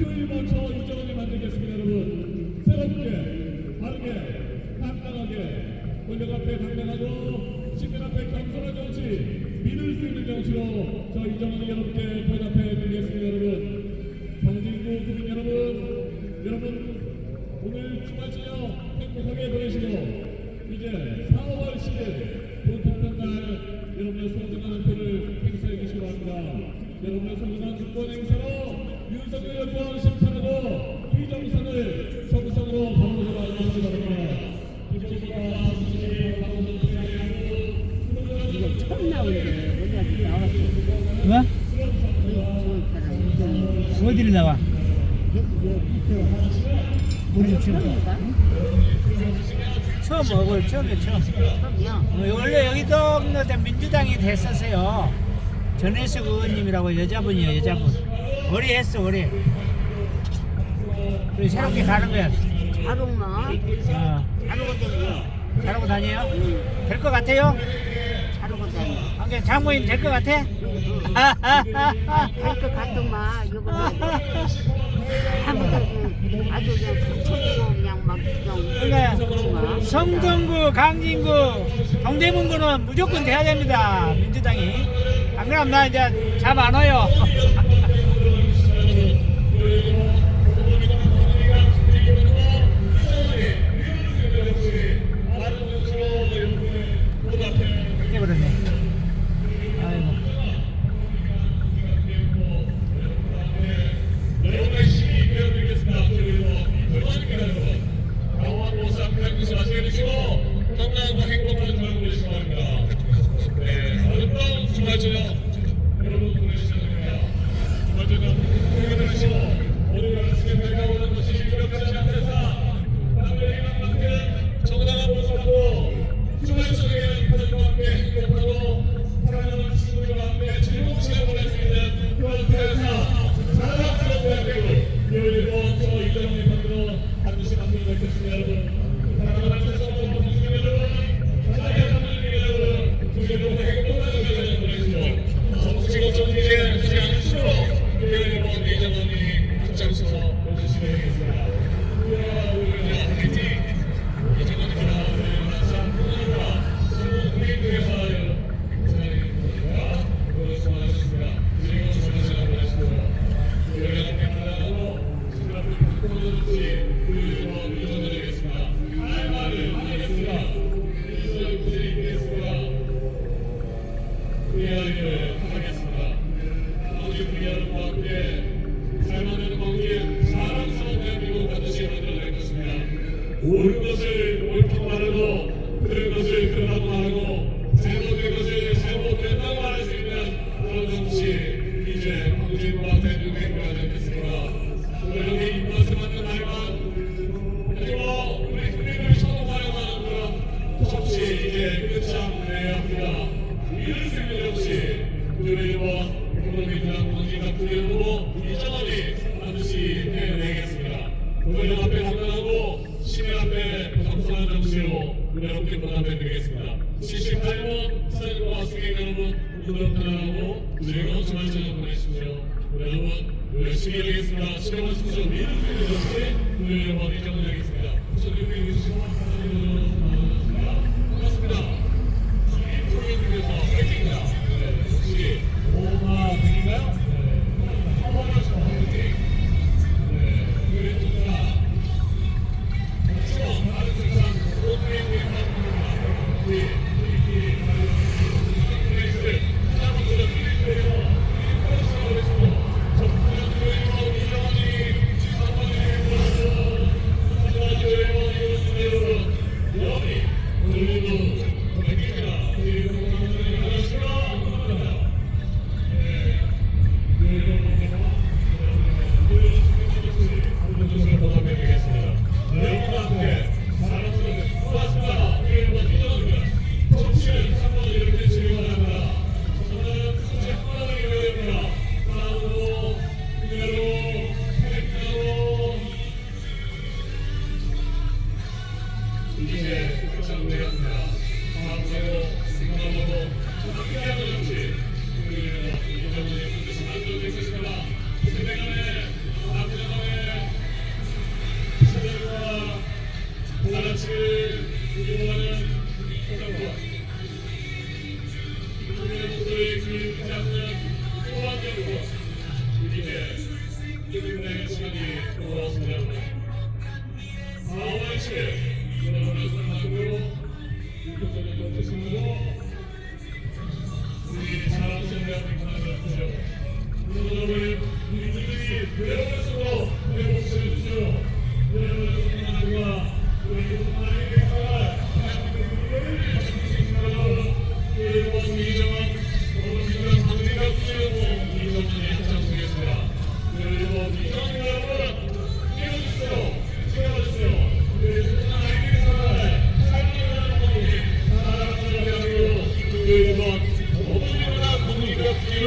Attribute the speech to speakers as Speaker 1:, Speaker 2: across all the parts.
Speaker 1: 큐일먼처 이정원이 만들겠습니다 여러분 새롭게 바르게 간단하게 권력 앞에 당당하고 시민 앞에 겸손한 정치 믿을 수 있는 정치로 저 이정원이 여러분께 대답해 드리겠습니다 여러분 경진구 국민 여러분 여러분 오늘 주말 저녁 행복하게 보내시고 이제 4월 10일 본통날 여러분의 소중한 표를 행사해 주시기 바랍니다. 여러분의 소중한 주권 행사로 심판하고 비정상을 바랍니다.
Speaker 2: 이거 처음 나오는데 어디 나왔어?
Speaker 3: 뭐? 어디를 나와? 우리 집 처음
Speaker 2: 처음인가?
Speaker 3: 처음 먹어요 처음에 처음
Speaker 2: 처음이야.
Speaker 3: 어, 원래 여기 동네에 민주당이 됐었어요 전혜숙 의원님이라고 여자분이에요 여자분 오래 했어 오래 그리고 새롭게 가는 거야
Speaker 2: 자롱나?
Speaker 3: 어,
Speaker 2: 자르고 다녀.
Speaker 3: 잘하고 다녀요?
Speaker 2: 응.
Speaker 3: 될것 같아요?
Speaker 2: 자르고 다녀.
Speaker 3: 한개 장모님 될 것 같아?
Speaker 2: 할것 같더만 이거 아무튼 아주 그냥 막 그냥 그런가?
Speaker 3: 성동구, 강진구, 동대문구는 무조건 돼야 됩니다. 민주당이. 안 그러면 나 이제 잠 안 와요.
Speaker 1: 옳은 것을 옳게 말하고 그런 것을 그러라고 말하고 잘못된 것을 잘못됐다고 말할 수 있는 그런 정치 이제 광진과 대한민국의 행보가 되겠습니다. 여러분의 입맛에 맞는 말만 그리고 우리 국민을 선호하여가는 그런 정치 이제 끝장내야 합니다. 이럴 수 있는 정치 그리고 국민이나 광진과 구현으로 이정원이 반드시 해내겠습니다 국민 앞에 당당하고 시민 앞에 겸손한 정치로 여러분께 보답해 드리겠습니다 78번 사장님과 승객 여러분 오늘은 편안하고 즐거운 주말 보내십시오 여러분 열심히 하겠습니다. 실행하십시오 믿을 수 있는 정치 우리 여러분 이정원 하겠습니다. 손님 해주시고 반갑습니다 우리 사람 생각 하나 같아요. 오늘 우리 우리들이 외로워서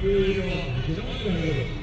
Speaker 1: 그, 그 정도는